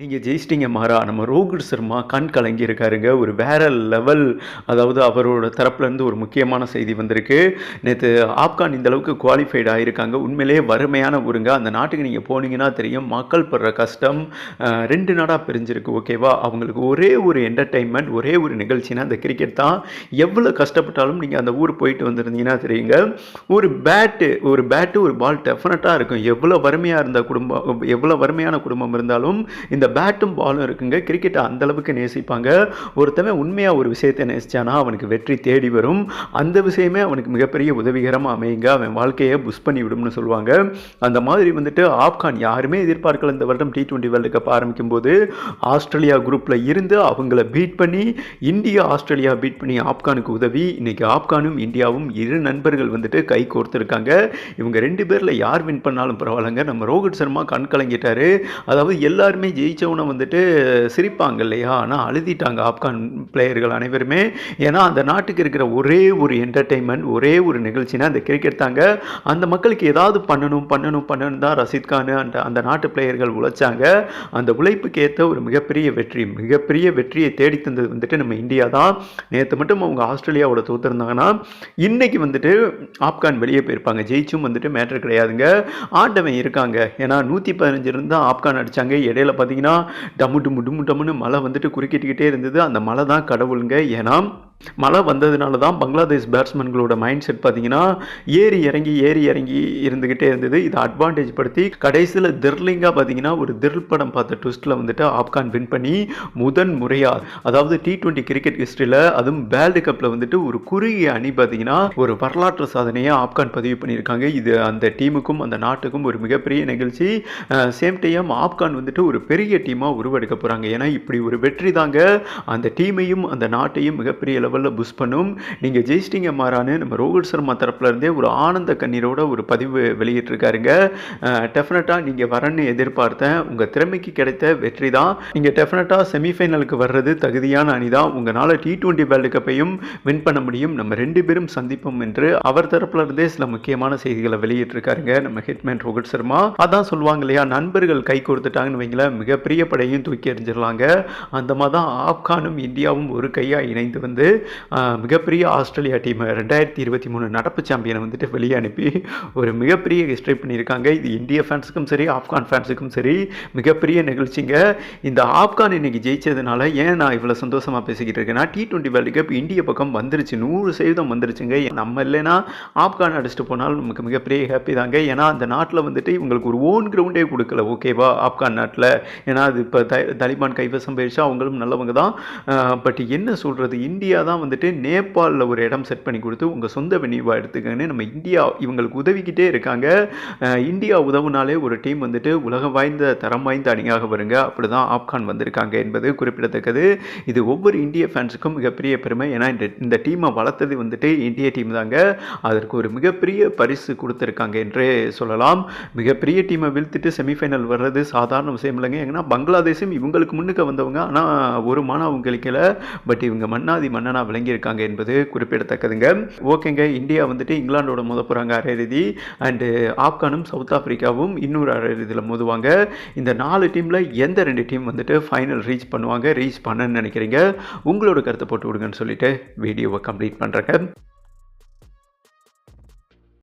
நீங்கள் ஜெயிச்சிட்டிங்க மாறா நம்ம ரோஹித் சர்மா கண் கலங்கி இருக்காருங்க. ஒரு வேற லெவல் அதாவது அவரோட தரப்புலேருந்து ஒரு முக்கியமான செய்தி வந்திருக்கு. நேற்று ஆப்கான் இந்த அளவுக்கு குவாலிஃபைட் ஆகிருக்காங்க உண்மையிலேயே வறுமையான ஊருங்க. அந்த நாட்டுக்கு நீங்கள் போனீங்கன்னா தெரியும். மக்கள் படுற கஷ்டம் ரெண்டு நாடாக பிரிஞ்சிருக்கு ஓகேவா? அவங்களுக்கு ஒரே ஒரு என்டர்டெயின்மெண்ட் ஒரே ஒரு நிகழ்ச்சினா அந்த கிரிக்கெட் தான். எவ்வளோ கஷ்டப்பட்டாலும் நீங்கள் அந்த ஊர் போயிட்டு வந்திருந்தீங்கன்னா தெரியுங்க. ஒரு பேட்டு ஒரு பேட்டு ஒரு பால் டெஃபினட்டாக இருக்கும். எவ்வளோ வறுமையாக இருந்த குடும்பம் எவ்வளோ வறுமையான குடும்பம் இருந்தாலும் இந்த பேட்டும் பாலும் இருக்குங்க. கிரிக்கெட்டை அந்தளவுக்கு நேசிப்பாங்க. ஒருத்தவன் உண்மையாக ஒரு விஷயத்தை நேசித்தானா அவனுக்கு வெற்றி தேடி வரும். அந்த விஷயமே அவனுக்கு மிகப்பெரிய உதவிகரமாக அமையுங்க. அவன் வாழ்க்கையை புஷ் பண்ணி விடும்னு சொல்லுவாங்க. அந்த மாதிரி வந்துட்டு ஆப்கான் யாருமே எதிர்பார்க்கல இந்த வருடம் டி டுவெண்ட்டி வேர்ல்டு கப் ஆரம்பிக்கும் போது ஆஸ்திரேலியா குரூப்பில் இருந்து அவங்கள பீட் பண்ணி இந்தியா ஆஸ்திரேலியா பீட் பண்ணி ஆப்கானுக்கு உதவி. இன்னைக்கு ஆப்கானும் இந்தியாவும் இரு நண்பர்கள் வந்துட்டு கை கோர்த்துருக்காங்க. இவங்க ரெண்டு பேரில் யார் வின் பண்ணாலும் பரவாயில்லைங்க. நம்ம ரோஹித் சர்மா கண் கலங்கிட்டாரு. அதாவது எல்லாருமே ஜெயித்தவனை வந்துட்டு சிரிப்பாங்க இல்லையா? ஆனால் அழுதிட்டாங்க ஆப்கான் பிளேயர்கள் அனைவருமே. ஏன்னா அந்த நாட்டுக்கு இருக்கிற ஒரே ஒரு என்டர்டெயின்மெண்ட் ஒரே ஒரு நிகழ்ச்சினா அந்த கிரிக்கெட் தாங்க. அந்த மக்களுக்கு ஏதாவது பண்ணணும் பண்ணணும் பண்ணணும் தான் ரஷீத் கான் அந்த அந்த நாட்டு பிளேயர்கள் உழைச்சாங்க. அந்த உழைப்புக்கு ஏற்ற ஒரு மிகப்பெரிய வெற்றி மிகப்பெரிய வெற்றியை தேடி தந்தது வந்துட்டு நம்ம இந்தியா தான். நேற்று மட்டும் அவங்க ஆஸ்திரேலியாவோட தோத்துருந்தாங்கன்னா இன்னைக்கு வந்துட்டு ஆப்கான் வெளியே போயிருப்பாங்க. ஜெயிச்சும் வந்துட்டு மேட்டர் கிடையாதுங்க. ஆண்டவன் இருக்காங்க. ஏன்னா நூற்றி பதினஞ்சு இருந்தால் ஆப்கான் அடிச்சாங்க. இடையில பார்த்தீங்கன்னா டம்மு டும்மு டும்மு டம்முன்னு மழை வந்துட்டு குறுக்கிட்டுக்கிட்டே இருந்தது. அந்த மழை தான் கடவுளுங்க. ஏன்னா மழை வந்ததுனால தான் பங்களாதேஷ் பேட்ஸ்மேன்களோட மைண்ட் செட் பார்த்தீங்கன்னா ஏறி இறங்கி ஏறி இறங்கி இருந்துக்கிட்டே இருந்தது. இதை அட்வான்டேஜ் படுத்தி கடைசியில் திர்லிங்காக பார்த்தீங்கன்னா ஒரு திரில் படம் பார்த்த ட்விஸ்ட்டில் வந்துட்டு ஆப்கான் வின் பண்ணி முதன் முறையாக அதாவது டி டுவெண்ட்டி கிரிக்கெட் ஹிஸ்ட்ரியில் அதுவும் வேர்ல்டு கப்பில் வந்துட்டு ஒரு குறுகிய அணி பார்த்தீங்கன்னா ஒரு வரலாற்று சாதனையை ஆப்கான் பதிவு பண்ணியிருக்காங்க. இது அந்த டீமுக்கும் அந்த நாட்டுக்கும் ஒரு மிகப்பெரிய நிகழ்ச்சி. சேம் டைம் ஆப்கான் வந்துட்டு ஒரு பெரிய டீமாக உருவெடுக்க போகிறாங்க ஏன்னா இப்படி ஒரு வெற்றி தாங்க அந்த டீமையும் அந்த நாட்டையும் மிகப்பெரிய லெவலில் புஷ் பண்ணும். நீங்கள் ஜெயிச்சிட்டிங்க மாறான்னு நம்ம ரோஹித் சர்மா தரப்புலேருந்தே ஒரு ஆனந்த கண்ணீரோட ஒரு பதிவு வெளியிட்டிருக்காருங்க. டெஃபினட்டாக நீங்கள் வரன்னு எதிர்பார்த்தேன் உங்கள் திறமைக்கு கிடைத்த வெற்றி தான். நீங்கள் டெஃபினட்டாக செமிஃபைனலுக்கு வர்றது தகுதியான அணி தான் உங்களால் டி டுவெண்ட்டி வேர்ல்டு கப்பையும் வின் பண்ண முடியும். நம்ம ரெண்டு பேரும் சந்திப்போம் என்று அவர் தரப்புலேருந்தே சில முக்கியமான செய்திகளை வெளியிட்டிருக்காருங்க. நம்ம ஹிட்மேன் ரோஹித் சர்மா. அதான் சொல்லுவாங்க இல்லையா நண்பர்கள் கை கொடுத்துட்டாங்கன்னு வைங்களேன் மிகப்பெரிய படையும் தூக்கி எறிஞ்சிடலாங்க. அந்த மாதிரி தான் ஆப்கானும் இந்தியாவும் ஒரு கையாக இணைந்து வந்து மிகப்பெரிய ஆஸ்திரேலியா டீம் ரெண்டாயிரத்தி இருபத்தி மூணு நடப்பு சாம்பியனை வந்துட்டு வெளியே அனுப்பி ஒரு மிகப்பெரிய ஹிஸ்ட்ரி பண்ணியிருக்காங்க. இது இந்திய ஃபேன்ஸுக்கும் சரி ஆப்கான் ஃபேன்ஸுக்கும் சரி மிகப்பெரிய நிகழ்ச்சிங்க. இந்த ஆப்கான் இன்னைக்கு ஜெயிச்சதுனால ஏன் நான் இவ்வளோ சந்தோஷமாக பேசிக்கிட்டு இருக்கேன்னா டி டுவெண்ட்டி வேர்ல்டு கப் இந்திய பக்கம் வந்துருச்சு. நூறு சதவீதம் வந்துருச்சுங்க. நம்ம இல்லைன்னா ஆப்கான் அடிச்சுட்டு போனாலும் நமக்கு மிகப்பெரிய ஹாப்பி தாங்க. ஏன்னா அந்த நாட்டில் வந்துட்டு இவங்களுக்கு ஒரு ஓன் கிரவுண்டே கொடுக்கல. ஓகேவா ஆப்கான் நாட்டில். ஏன்னா அது இப்போ த தலிபான் கைவசம் போயிடுச்சு அவங்களும் நல்லவங்க தான். பட் என்ன சொல்கிறது இந்தியா தான் வந்துட்டு நேபாளில் ஒரு இடம் செட் பண்ணி கொடுத்து உங்கள் சொந்த வெனிவாக எடுத்துக்கன்னு நம்ம இந்தியா இவங்களுக்கு உதவிக்கிட்டே இருக்காங்க. இந்தியா உதவுனாலே ஒரு டீம் வந்துட்டு உலகம் வாய்ந்த தரம் வாய்ந்த அணியாக வருங்க. அப்படி தான் ஆப்கான் வந்திருக்காங்க என்பது குறிப்பிடத்தக்கது. இது ஒவ்வொரு இந்திய ஃபேன்ஸுக்கும் மிகப்பெரிய பெருமை. ஏன்னா இந்த இந்த டீமை வளர்த்தது வந்துட்டு இந்திய டீம் தாங்க. அதற்கு ஒரு மிகப்பெரிய பரிசு கொடுத்துருக்காங்க என்றே சொல்லலாம். மிகப்பெரிய டீமை வீழ்த்திட்டு செமிஃபைனல் வர்றது சாதாரண விஷயம் இல்லைங்க. ஏன்னா பங்களாதேஷும் இவங்களுக்கு முன்னுக்கு வந்தவங்க. ஆனால் ஒரு மானம் பட் இவங்க மன்னாதி மன்னன் விளங்கியிருக்காங்க என்பது குறிப்பிடத்தக்கதுங்க. ஓகேங்க இந்தியா வந்துட்டு இங்கிலாந்தோட மோத போகிறாங்க அரையிறுதி. அண்டு ஆப்கானும் சவுத் ஆஃப்ரிக்காவும் இன்னொரு அரையிறுதியில் மோதுவாங்க. இந்த நாலு டீமில் எந்த ரெண்டு டீம் வந்துட்டு ஃபைனல் ரீச் பண்ணுவாங்க ரீச் பண்ணன்னு நினைக்கிறீங்க? உங்களோட கருத்தை போட்டு விடுங்கன்னு சொல்லிட்டு வீடியோவை கம்ப்ளீட் பண்ணுறேங்க